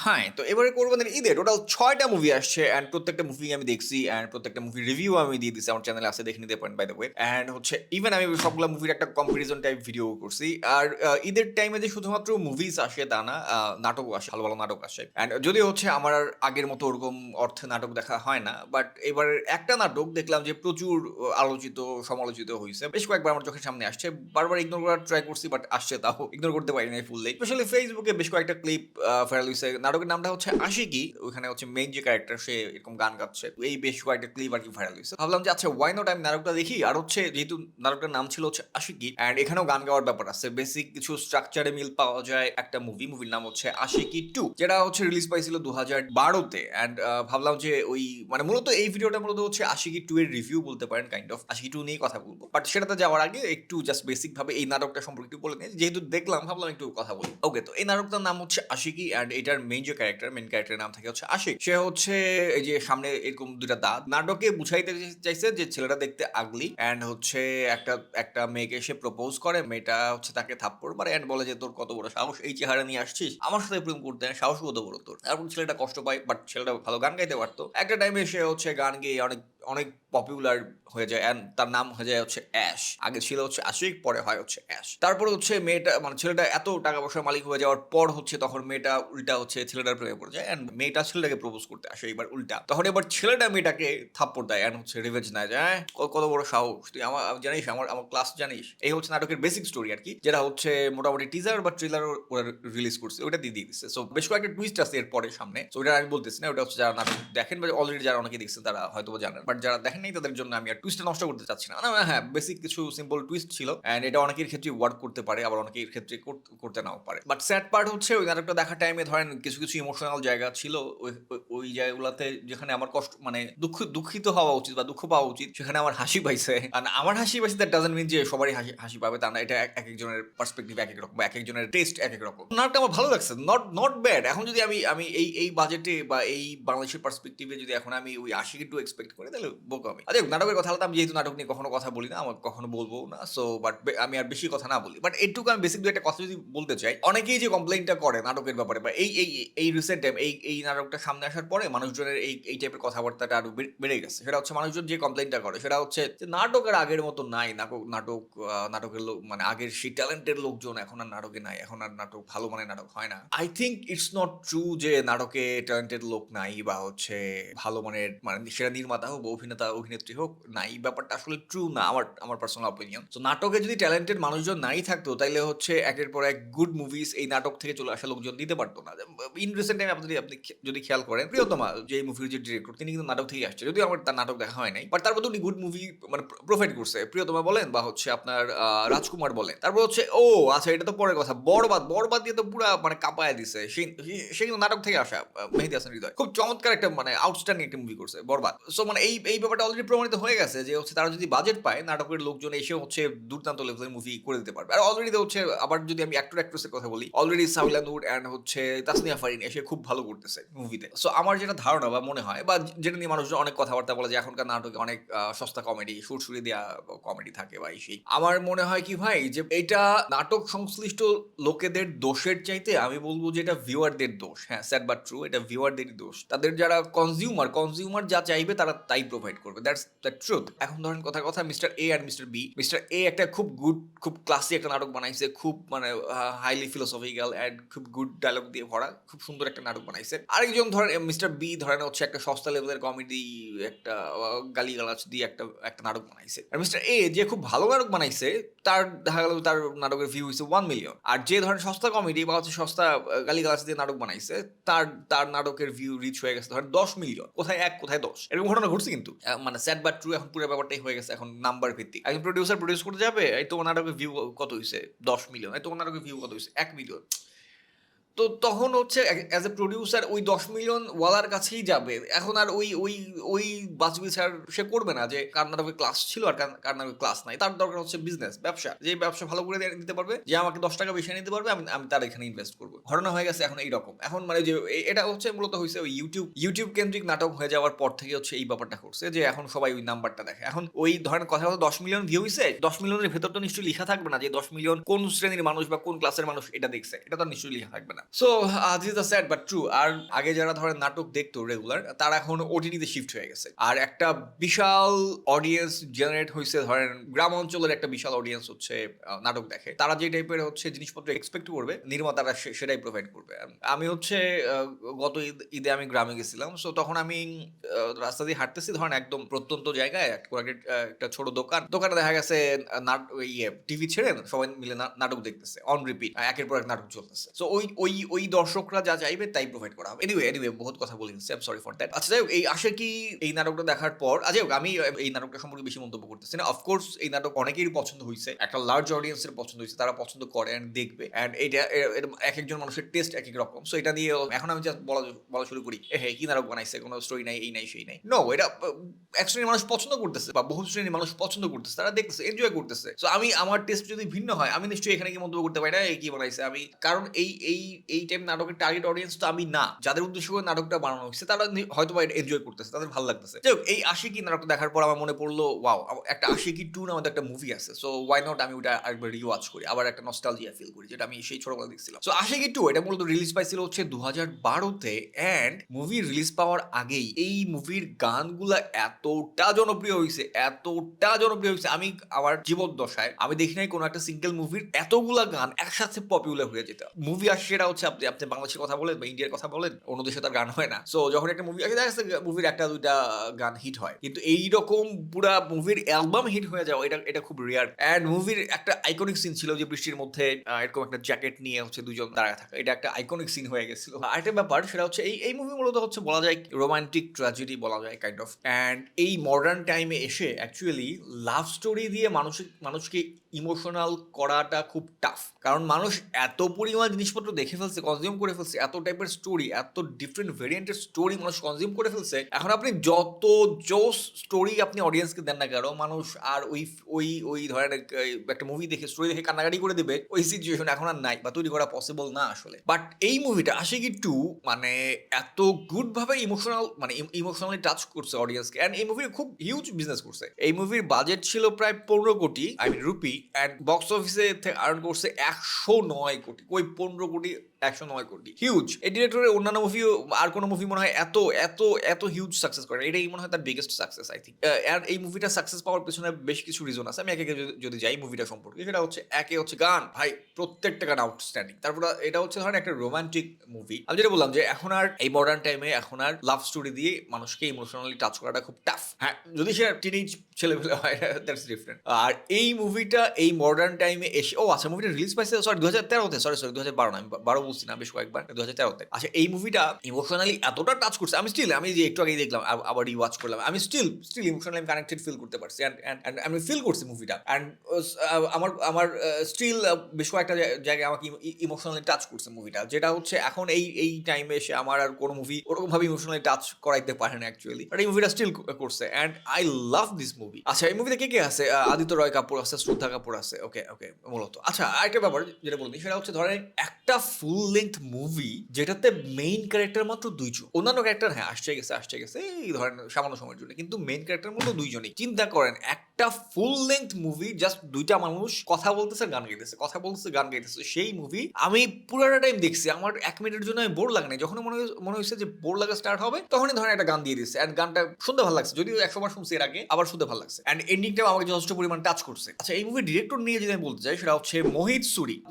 হ্যাঁ তো এবারে কোরবানির ঈদে টোটাল ছয়টা মুভি আসছে অ্যান্ড প্রত্যেকটা মুভি আমি দেখছি অ্যান্ড প্রত্যেকটা মুভি রিভিউ আমি দিয়ে দিচ্ছি আমার চ্যানেলে আছে দেখে নিতে পারেন বাই দ্য ওয়ে অ্যান্ড হচ্ছে ইভেন আমি সবগুলো মুভির একটা কম্পারিজন টাইপ ভিডিও করছি। আর ঈদের টাইমে যে শুধুমাত্র মুভিজ আসে তা না আহ, নাটকও আসে ভালো ভালো নাটক আসে। অ্যান্ড যদিও হচ্ছে আমার আগের মতো ওরকম অর্থে নাটক দেখা হয় না বাট এবার একটা নাটক দেখলাম যে প্রচুর আলোচিত সমালোচিত হয়েছে বেশ কয়েকবার আমার চোখের সামনে আসছে বারবার ইগনোর করার ট্রাই করছি বাট আসছে তাও। ইগনোর করতে পারি না ফুললি স্পেশালি ফেসবুকে বেশ কয়েকটা ক্লিপ ফেরাল হয়েছে নাটকের নামটা হচ্ছে আশিকি ওখানে হচ্ছে মেইন যে ক্যারেক্টার সে এরকম গান গাচ্ছে। এই বেশ কয়েকটা ক্লিপ আর কি ভাইরাল হয়েছে। ভাবলাম যে আচ্ছা ওয়াই নট আমি নাটকটা দেখি? আর হচ্ছে, যেহেতু নাটকটার নাম ছিল হচ্ছে আশিকি অ্যান্ড এখানেও গান গাওয়ার ব্যাপার আছে। বেসিক কিছু স্ট্রাকচারে মিল পাওয়া যায় একটা মুভি মুভির নাম হচ্ছে আশিকি টু যেটা হচ্ছে রিলিজ পাইছিল দু হাজার বারোতে অ্যান্ড ভাবলাম যে, ওই মানে মূলত এই ভিডিওটা মূলত হচ্ছে আশিকি টু এর রিভিউ বলতে পারেন কাইন্ড অফ আশিকি টু নিয়ে কথা বলব। বাট সেটাতে যাওয়ার আগে একটু জাস্ট বেসিক ভাবে এই নাটকটা সম্পর্কে একটু বলে নিই। যেহেতু দেখলাম, ভাবলাম একটু কথা বলি। ওকে তো এই নাটকটার নাম হচ্ছে আশিকি অ্যান্ড এটার মেইন যে ক্যারেক্টার মেইন ক্যারেক্টারের নাম থাকে হচ্ছে আশিক। সে হচ্ছে এই যে সামনে এরকম দুটা দাঁত। নাটকে বুঝাইতে চাইছে যে ছেলেটা দেখতে আগলি অ্যান্ড হচ্ছে একটা একটা মেয়েকে সে প্রপোজ করে, মেয়েটা হচ্ছে তাকে থাপ্পড় মারে অ্যান্ড বলে যে, তোর কত বড় সাহস? এই চেহারা নিয়ে আসছিস? আমার সাথে প্রেম করতে সাহস কত বড় তোর? এখন ছেলেটা কষ্ট পায় বাট ছেলেটা ভালো গান গাইতে পারতো। একটা টাইমে সে হচ্ছে গান গেয়ে অনেক অনেক পপুলার হয়ে যায় অ্যান্ড তার নাম হয়ে যায় হচ্ছে অ্যাশ আগে ছিল হচ্ছে আশিক পরে হয় হচ্ছে অ্যাশ তারপরে হচ্ছে মেয়েটা মানে ছেলেটা এত টাকা পয়সার মালিক হয়ে যাওয়ার পর হচ্ছে তখন মেয়েটা উল্টা হচ্ছে ছেলেটার প্রেমে পড়ে যায় অ্যান্ড মেয়েটা ছেলেটাকে প্রপোজ করতে আসে এবার উল্টা। তখন এবার ছেলেটা মেয়েটাকে থাপ্পড় দেয় অ্যান্ড হচ্ছে রিভেঞ্জ নেয় যে হ্যাঁ কত বড় সাহস, তুই আমার জানিস, আমার আমার ক্লাস জানিস? এই হচ্ছে নাটকের বেসিক স্টোরি আর কি, যেটা হচ্ছে মোটামুটি টিজার বা ট্রেলার ওরা রিলিজ করছে ওটা দিয়ে দিচ্ছে। সো বেশ কয়েকটা টুইস্ট আছে এর পরে সামনে। সো ওটা আমি বলতেছি না ওটা হচ্ছে যারা নাটক দেখেন বা অলরেডি যারা অনেকে দেখছেন তারা হয়তো জানেন। বাট যারা দেখেন নাই তাদের জন্য আমি আর টুইস্টটা নষ্ট করতে চাচ্ছি না। হ্যাঁ বেসিক কিছু সিম্পল টুইস্ট ছিল অ্যান্ড এটা অনেকের ক্ষেত্রে ওয়ার্ক করতে পারে, আবার অনেকের ক্ষেত্রে করতে নাও পারে। বাট স্যাড পার্ট হচ্ছে ওই নাটকটা দেখার টাইমে ধরেন কিছু কিছু ইমোশনাল জায়গা ছিল, ওই জায়গাগুলোতে যেখানে আমার কষ্ট মানে দুঃখ, দুঃখিত হওয়া উচিত বা দুঃখ পাওয়া উচিত, সেখানে আমার হাসি পাইছে। আর আমার হাসি পাইছে দ্যাট ডাজন্ট মিন যে সবারই হাসি হাসি পাবে তা না, এটা এক এক একজনের পার্সপেক্টিভ এক এক রকম বা এক একজনের টেস্ট এক এক রকম। নাটকটা আমার ভালো লাগছে নট নট ব্যাড এখন যদি আমি আমি এই এই বাজেটে বা এই বাংলাদেশের পার্সপেক্টিভে যদি এখন আমি ওই আশিকে টু এক্সপেক্ট করি তাহলে বোক আমি। আচ্ছা নাটকের কথা হলো আমি যেহেতু নাটক নিয়ে কখনো কথা বলি না, আমার কখনো বলব না সো বাট আমি আর বেশি কথা না বলি। বাট এটুকু আমি বেসিক দু একটা কথা যদি বলতে চাই, অনেকেই যে কমপ্লেইনটা করে নাটকের ব্যাপারে, বা এই এই এই রিসেন্ট টাইম এই এই নাটকটা সামনে আসার পরে মানুষজনের এই এই টাইপের কথাবার্তাটা আরও বেড়ে গেছে। সেটা হচ্ছে মানুষজন যে কমপ্লেইনটা করে, সেটা হচ্ছে যে নাটকের আগের মতো নাই, নাটক নাটক নাটকের লোক মানে আগের সেই ট্যালেন্টেড লোকজন এখন আর নাটকে নাই, এখন আর নাটক, ভালো মানে নাটক হয় না। I think it's not true যে নাটকে ট্যালেন্টেড লোক নাই, বা হচ্ছে ভালো মানের মানে সেটা নির্মাতা হোক অভিনেতা, অভিনেত্রী হোক, নাই, ব্যাপারটা আসলে ট্রু না, আমার আমার পার্সোনাল অপিনিয়ন তো নাটকে যদি ট্যালেন্টেড মানুষজন নাই থাকতো, তাইলে হচ্ছে একের পর এক গুড মুভিস এই নাটক থেকে চলে আসা লোকজন দিতে পারতো না। ইন রিসেন্ট টাইম আপনি আপনি যদি খেয়াল করেন, প্রিয়তমা, যে মুভির যে ডিরেক্টর তিনি কিন্তু নাটক থেকে আসছে। যদিও আমার তার নাটক দেখা হয় নাই বাট তারপর উনি গুড মুভি মানে প্রোভাইড করছে। প্রিয়তমা বলেন বা হচ্ছে আপনার রাজকুমার বলেন। তারপর হচ্ছে, ও আচ্ছা এটা তো পরের কথা, বরবাদ বরবাদ দিয়ে তো পুরা মানে কাঁপায় দিছে। সে কিন্তু নাটক থেকে আসা মেহেদি হাসান হৃদয়। খুব চমৎকার একটা মানে আউটস্ট্যান্ডিং একটা মুভি করছে, বরবাদ। সো মানে এই এই ব্যাপারটা অলরেডি প্রমাণিত হয়ে গেছে যে হচ্ছে তারা যদি বাজেট পায়, নাটকের লোকজন এসে হচ্ছে দুর্দান্ত লেভেলের মুভি করে দিতে পারবে। আর অলরেডি হচ্ছে, আবার যদি আমি অ্যাক্টর অ্যাক্ট্রেসের কথা বলি অলরেডি সাবিলা নূর অ্যান্ড হচ্ছে তাসনিয়া ফারিন এসে খুব ভালো করতেছে মুভিতে সো আমার যেটা ধারণা বা মনে হয়, বা যেটা নিয়ে মানুষজন অনেক কথাবার্তা বলে যে এখনকার নাটকে অনেক সস্তা কমেডি সুরসুরি দেওয়া কমেডি থাকে বা সেই। আমার মনে হয় কি ভাই, যে এটা নাটক সংশ্লিষ্ট লোকেদের দোষের চাইতে আমি বলব যে এটা ভিউয়ারদের দোষ। হ্যাঁ স্যাড বাট ট্রু এটা ভিউয়ারদেরই দোষ। তাদের যারা কনজিউমার কনজিউমার যা চাইবে তারা তাই প্রোভাইড করবে। দ্যাটস দ্যাট ট্রুথ এখন ধরেন কথা কথা মিস্টার এ আর মিস্টার বি মিস্টার এ একটা খুব গুড খুব ক্লাসি একটা নাটক বানাইছে, খুব মানে হাইলি ফিলোসফিক্যাল অ্যান্ড খুব গুড ডায়লগ দিয়ে ভরা, খুব সুন্দর একটা নাটক বানাইছে। আরেকজন ধরেন মিস্টার বি ধরেন হচ্ছে একটা সস্তা লেভেলের কমেডি একটা গালি গালাজ দিয়ে একটা একটা নাটক বানাইছে। আর মিস্টার এ যে খুব ভালো নাটক বানাইছে, তার দেখা গেল তার নাটকের ভিউ হয়েছে ওয়ান মিলিয়ন আর যে ধরেন সস্তা কমেডি বা হচ্ছে সস্তা গালি গালাজ দিয়ে নাটক বানাইছে, তার তার নাটকের ভিউ রিচ হয়ে গেছে ধরেন দশ মিলিয়ন কোথায় এক, কোথায় দশ? এরকম ঘটনা ঘটছে কিন্তু। মানে স্যাড বা ট্রু এখন পুরো ব্যাপারটাই হয়ে গেছে এখন নাম্বার ভিত্তিক। একজন প্রডিউসার প্রডিউস করতে যাবে এই তো ওনারকে ভিউ কত হয়েছে দশ মিলিয়ন এই তো ওনারকে ভিউ কত হয়েছে এক মিলিয়ন তো তখন হচ্ছে অ্যাজ এ প্রডিউসার ওই দশ মিলিয়ন ওয়ালার কাছেই যাবে। এখন আর ওই ওই ওই বাজবিচার সে করবে না যে কার নাটকে ক্লাস ছিল আর কার- নাটকে ক্লাস নাই। তার দরকার হচ্ছে বিজনেস ব্যবসা। যে ব্যবসা ভালো করে দিতে পারবে, যে আমাকে দশ টাকা বেশি নিতে পারবে, আমি আমি তার এখানে ইনভেস্ট করব। ঘটনা হয়ে গেছে এখন এইরকম। এখন মানে যে এটা হচ্ছে মূলত হয়েছে ওই ইউটিউব ইউটিউব কেন্দ্রিক নাটক হয়ে যাওয়ার পর থেকে হচ্ছে এই ব্যাপারটা করছে যে এখন সবাই ওই নাম্বারটা দেখে। এখন ওই ধরেন কথা হলো দশ মিলিয়ন ভিউ হয়েছে দশ মিলিয়নের ভেতর তো নিশ্চয়ই লেখা থাকবে না যে দশ মিলিয়ন কোন শ্রেণির মানুষ বা কোন ক্লাসের মানুষ এটা দেখছে। এটা তো নিশ্চয়ই লেখা থাকবে না। So this the sad but true আর আগে যারা ধরেন নাটক দেখতো রেগুলার তারা এখন ওটিটিতে শিফট হয়ে গেছে। আর একটা বিশাল অডিয়েন্স জেনারেট হয়েছে ধরেন গ্রাম অঞ্চলের একটা বিশাল অডিয়েন্স হচ্ছে নাটক দেখে। তারা যে টাইপের হচ্ছে জিনিসপত্র এক্সপেক্ট করবে নির্মাতারা সেটাই প্রোভাইড করবে। আমি হচ্ছে গত ঈদ আমি গ্রামে গেছিলাম সো তখন আমি রাস্তা দিয়ে হাঁটতেছি ধরেন একদম প্রত্যন্ত জায়গায় একটা, ছোট দোকান। দোকানে দেখা গেছে ইয়ে টিভি ছেড়ে সবাই মিলে নাটক দেখতেছে অন রিপিট একের পর এক নাটক চলতেছে। সো ওই ওই ওই ওই দর্শকরা যা চাইবে তাই প্রোভাইড করা হবে। এনিওয়ে এনিওয়ে বহুত কথা বলে আই সরি ফর দ্যাট আচ্ছা যাই হোক, এই আশা কি এই নাটকটা দেখার পর আচ্ছা যাই হোক, আমি এই নাটকটা সম্পর্কে বেশি মন্তব্য করতেছি না। অফকোর্স এই নাটক অনেকেরই পছন্দ হয়েছে একটা লার্জ অডিয়েন্সের পছন্দ হয়েছে তারা পছন্দ করে and দেখবে। অ্যান্ড এইটা এ- এর, এক একজন মানুষের টেস্ট এক এক রকম। সো এটা নিয়ে এখন আমি জাস্ট বলা বলা শুরু করি হ্যাঁ কি নাটক বানাইছে? কোনো স্টোরি নাই, এই নাই, সেই নাই। নো এটা, এক শ্রেণির মানুষ পছন্দ করতেছে বা বহু শ্রেণির মানুষ পছন্দ করতেছে, তারা দেখতেছে এনজয় করতেছে। সো আমি, আমার টেস্ট যদি ভিন্ন হয়, আমি নিশ্চয়ই এখানে কি মন্তব্য করতে পারি না এই কি বানাইছে? আমি, কারণ এই এই এই টাইপ নাটকের টার্গেট অডিয়েন্স তো আমি না। যাদের উদ্দেশ্য করে নাটকটা বানানো হয়েছে তারা হয়তো বা এনজয় করতেছে তাদের ভালো লাগতেছে। যাই হোক, এই আশিকি নাটকটা দেখার পর আমার মনে পড়ল ওয়াও একটা আশিকি টু নামে একটা মুভি আছে সো ওয়াই নট আমি ওটা আরেকবার রিওয়াচ করি আবার একটা নস্টালজিয়া ফিল করি যেটা আমি সেই ছোটবেলা দেখছিলাম। সো আশিকি টু এটা মূলত রিলিজ পাইছিল হচ্ছে দু হাজার বারোতে অ্যান্ড মুভি রিলিজ পাওয়ার আগেই এই মুভির গানগুলা এতটা জনপ্রিয় হয়েছে এতটা জনপ্রিয় হয়েছে আমি আমার জীবন দশায় আমি দেখি নাই কোনো একটা সিঙ্গেল মুভির এতগুলা গান একসাথে পপুলার হয়ে যেত। মুভি আসে সেটা হচ্ছে আপনি আপনি বাংলাদেশের কথা বলেন বা ইন্ডিয়ার কথা বলেন, অন্য দেশে তার গান হয় না। সো যখন একটা মুভি আসে দেখা যাচ্ছে মুভির একটা, দুইটা গান হিট হয়। কিন্তু এইরকম পুরা মুভির অ্যালবাম হিট হয়ে যাওয়া, এটা এটা খুব রেয়ার অ্যান্ড মুভির একটা আইকনিক সিন ছিল যে বৃষ্টির মধ্যে এরকম একটা জ্যাকেট নিয়ে হচ্ছে দুজন দাঁড়ায় থাকা। এটা একটা আইকনিক সিন হয়ে গেছিল। আরেকটা ব্যাপার, সেটা হচ্ছে এই এই মুভি মূলত হচ্ছে বলা যায় রোমান্টিক ট্র্যাজেডি বলা যায় কাইন্ড অফ অ্যান্ড এই মডার্ন টাইমে এসে অ্যাকচুয়ালি লাভ স্টোরি দিয়ে মানুষের মানুষকে ইমোশনাল করাটা খুব টাফ কারণ মানুষ এত পরিমাণ জিনিসপত্র দেখে ফেলছে কনজিউম করে ফেলছে, এত টাইপের স্টোরি এত ডিফারেন্ট ভেরিয়েন্টের স্টোরি মানুষ কনজিউম করে ফেলছে। এখন আপনি যত জোস স্টোরি আপনি অডিয়েন্সকে দেন না কেন, মানুষ আর ওই ওই ওই ধরেন একটা মুভি দেখে স্টোরি দেখে কান্নাকাটি করে দেবে, ওই সিচুয়েশন এখন আর নাই বা তৈরি করা পসিবল না আসলে। বাট এই মুভিটা আশিকি টু মানে এত গুডভাবে ইমোশনাল মানে ইমোশনালি টাচ করছে অডিয়েন্সকে অ্যান্ড এই মুভির খুব হিউজ বিজনেস করছে। এই মুভির বাজেট ছিল প্রায় পনেরো কোটি I mean rupee and box অফিসে আর্ন করছে একশো নয় কোটি। ওই পনেরো কোটি একশো নয় কোটি হিউজ এই ডিরেক্টরের অন্যান্য মুভিও আর কোনো মুভি মনে হয় এত এত এত হিউজ সাকসেস করে। এটাই মনে হয় তার বিগেস্ট সাকসেস আই থিঙ্ক আর এই মুভিটা সাকসেস পাওয়ার পেছনে বেশ কিছু রিজন আছে। আমি একে যদি যাই মুভিটা সম্পর্কে, সেটা হচ্ছে একে হচ্ছে গান। ভাই, প্রত্যেকটা গান আউটস্ট্যান্ডিং তারপর এটা হচ্ছে ধরেন একটা রোমান্টিক মুভি আমি যেটা বললাম যে, এখন আর এই মডার্ন টাইমে এখন আর লাভ স্টোরি দিয়ে মানুষকে ইমোশনালি টাচ করাটা খুব টাফ হ্যাঁ যদি সে টিনেজ ছেলেপেলে হয় দ্যাটস ডিফারেন্ট আর এই মুভিটা এই মডার্ন টাইমে এসে, ও আচ্ছা মুভিটা রিলিজ পাইছে সরি দু হাজার তেরোতে সরি সরি দু হাজার বারো না আমি বারো বলছি না, বেশ কয়েকবার দু হাজার তেরোতে। আচ্ছা এই মুভিটা ইমোশনালি এতটা টাচ করছে, আমি স্টিল আমি যে একটু আগেই দেখলাম আব- আবার রিওয়াচ করলাম, আমি still still emotionally connected feel করতে পারছি আমি ফিল করছি মুভিটা অ্যান্ড আমার আমার স্টিল বেশ কয়েকটা জায়গায় আমাকে ইমোশনালি টাচ করছে মুভিটা যেটা হচ্ছে এখন এই এই টাইমে এসে আমার আর কোনো মুভি ওরকম ভাবে ইমোশনালি টাচ করাইতে পারে না অ্যাকচুয়ালি এই মুভিটা স্টিল করছে and I love this movie আচ্ছা এই মুভিতে কে কে আছে? আদিত্য রয় কাপুর আছে, শ্রদ্ধা কাপুর আছে ওকে ওকে মূলত। আচ্ছা আরেকটা ব্যাপার যেটা বলছি সেটা হচ্ছে ধরেন একটা ফুল লেন্থ মুভি যেটাতে মেইন ক্যারেক্টার মাত্র দুইজন। অন্যান্য ক্যারেক্টার হ্যাঁ আসছে গেছে আসছে গেছে, এই ধরেন সামান্য সময়ের জন্য। কিন্তু মেইন ক্যারেক্টার মতো দুইজনই। চিন্তা করেন একটা ফুল লেন্থ মুভি জাস্ট দুইটা মানুষ কথা বলতেছে, গান গাইতেছে, কথা বলতেছে, গান গাইতেছে। সেই মুভি আমি পুরোটা টাইম দেখছি। আমার এক মিনিটের জন্য আমি বোর লাগে না যখন মনে হয়- মনে হয়েছে যে বোর লাগা স্টার্ট হবে, তখনই ধরেন একটা গান দিয়ে দিচ্ছে অ্যান্ড গানটা শুনতে ভালো লাগছে। যদিও একশো বার শুনছি এর আগে, আবার শুনতে ভালো লাগছে। অ্যান্ড এন্ডিংটাও আমাকে যথেষ্ট পরিমাণ টাচ করছে। আচ্ছা এই মুভির ডিরেক্টর নিয়ে যদি আমি বলতে চাই, সেটা হচ্ছে মোহিত সুরি।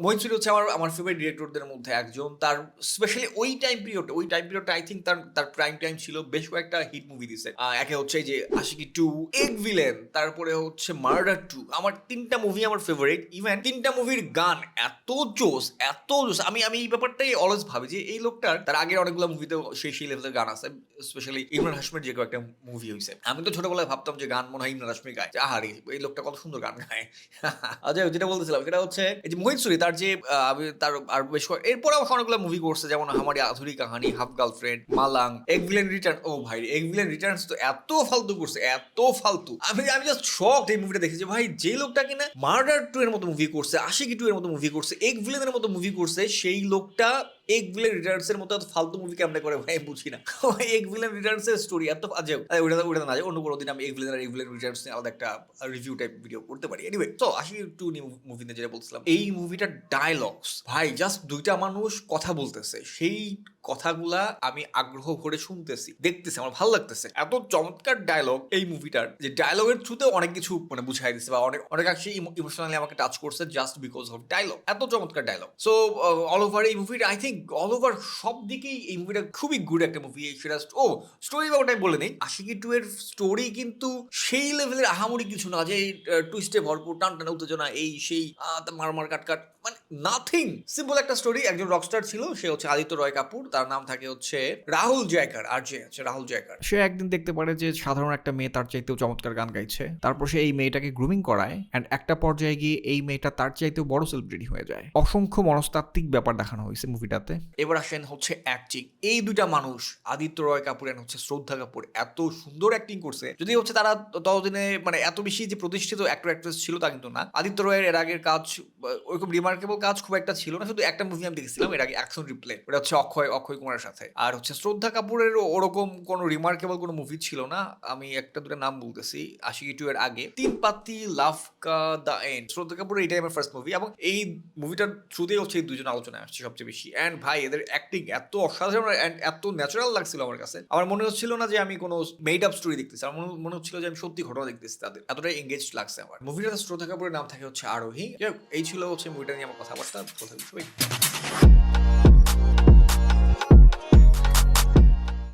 মোহিত সুরি হচ্ছে আমার আমার ফেভারিট ডিরেক্টরদের মধ্যে একজন। তার স্পেশালি ওই টাইম পিরিয়ড ওই টাইম পিরিয়ডটা আই থিঙ্ক তার তার প্রাইম টাইম ছিল। বেশ কয়েকটা হিট মুভি দিছে। একে হচ্ছে যে আশিকি টু এগ ভিলেন তারপরে হচ্ছে মার্ডার টু আমার তিনটা মুভি আমার ফেভারিট ইভেন তিনটা মুভির গান এত জোস এত জোস আমি আমি এই ব্যাপারটাই অলওয়েজ ভাবি যে এই লোকটার, তার আগের অনেকগুলো মুভিতে সেই সেই লেভেলের গান আছে স্পেশালি ইমরান হাসমির যে কয়েকটা মুভি হয়েছে আমি তো ছোটবেলায় ভাবতাম যে গান মনে হয় ইমরান হাসমি গায় আহারে, এই লোকটা কত সুন্দর গান গায়। আচ্ছা যেটা বলতেছিলাম, সেটা হচ্ছে এই যে মোহিত সুরি তার যে আমি তার আর বেশ এরপরে আমার অনেকগুলো মুভি করছে, যেমন Hamari Adhuri Kahani half girlfriend Malang Ek villain return ও ভাই এগভিলেন রিটার্নস তো এত ফালতু করছে, এত ফালতু। আমি আমি জাস্ট শক এই মুভিটা দেখেছি ভাই যে লোকটা কিনা মার্ডার টু এর মতো মুভি করছে আশিকি টু এর মতো মুভি করছে, এক ভিলেনের মতো মুভি করছে, সেই লোকটা এগ ভিলেন রিটার্নস এর মতো এত ফালতু মুভি কেমনে করে ভাই? বুঝি না। এগ ভিলেন রিটার্নস এর স্টোরি এত আজে আরে ওটা ওটা না অন্য কোনো দিন আমি এগ ভিলেন আর এগ ভিলেন রিটার্নস নিয়ে আলাদা একটা রিভিউ টাইপ ভিডিও করতে পারি। এনিওয়ে তো আসি টু নিউ মুভিতে যেটা বলছিলাম। এই মুভিটার ডায়লগস ভাই জাস্ট দুইটা মানুষ কথা বলতেছে। সেই কথাগুলা আমি আগ্রহ ভরে শুনতেছি, দেখতেছি, আমার ভালো লাগতেছে। এত চমৎকার ডায়লগ এই মুভিটার যে ডায়লগের থ্রুতে অনেক কিছু মানে বুঝাই দিচ্ছে বা অনেক অনেকাংশে ইমোশনালি আমাকে টাচ করছে জাস্ট বিকজ অফ ডায়লগ এত চমৎকার ডায়লগ সো অল ওভার এই মুভিটা আই থিঙ্ক অল ওভার সব দিকেই এই মুভিটা খুবই গুড একটা মুভি সেটা ও স্টোরি ব্যাপারটা আমি বলে নেই। আশিকি টু এর স্টোরি কিন্তু সেই লেভেলের আহামরি কিছু না যে টুইস্টে ভরপুর টান টানা উত্তেজনা এই সেই আহ, তা মার মার কাট কাট মানে নাথিং সিম্পল একটা স্টোরি একজন রকস্টার ছিল সে হচ্ছে আদিত্য রয় কাপুর তার নাম থাকে হচ্ছে রাহুল জয়কার আর যে আছে রাহুল জয়কার। সে একদিন দেখতে পারে যে সাধারণ একটা মেয়ে তার চাইতেও চমৎকার গান গাইছে। তারপর সে এই মেয়েটাকে গ্রুমিং করায় অ্যান্ড একটা পর্যায়ে গিয়ে এই মেয়েটা তার চাইতেও বড় সেলিব্রিটি হয়ে যায়। অসংখ্য মনস্তাত্ত্বিক ব্যাপার দেখানো হয়েছে মুভিটাতে এবার আসেন হচ্ছে অ্যাক্টিং এই দুইটা মানুষ, আদিত্য রয় কাপুর and হচ্ছে শ্রদ্ধা কাপুর, এত সুন্দর অ্যাক্টিং করছে। যদি হচ্ছে তারা ততদিনে মানে এত বেশি যে প্রতিষ্ঠিত অ্যাক্টর অ্যাক্ট্রেস ছিল তা কিন্তু না। আদিত্য রয়ের এর আগের কাজ, ওইরকম রিমার্কেবল কাজ খুব একটা ছিল না। শুধু একটা মুভি আমি দেখেছিলাম, এর আগে অ্যাকশন রিপ্লে ওটা হচ্ছে অক্ষয় অক্ষয় কুমারের সাথে। আর হচ্ছে শ্রদ্ধা কাপুরের ওরকম কোনো রিমার্কেবল কোনো মুভি ছিল না। আমি একটা দুটো নাম বলতেছি, আশিকি টু এর আগে। তিন পাতি লাভ কা দ্য এন্ড। শ্রদ্ধা কাপুরের এটাই আমার ফার্স্ট মুভি এবং এই মুভিটার থ্রুতেই হচ্ছে এই দুজন আলোচনায় আসছে সবচেয়ে বেশি। অ্যান্ড ভাই, এদের অ্যাক্টিং এত অসাধারণ এত ন্যাচারাল লাগছিল আমার কাছে। আমার মনে হচ্ছিল না যে আমি কোনো মেড আপ স্টোরি দেখতেছি। আমার মনে- মনে হচ্ছিল যে আমি সত্যি ঘটনা দেখতেছি তাদের। এতটাই এঙ্গেজ লাগছে আমার। মুভিটা শ্রোতা কাপুরের নাম থাকে হচ্ছে আরোহী। এই ছিল হচ্ছে মুভিটা নিয়ে আমার কথাবার্তা। কথা সবাই।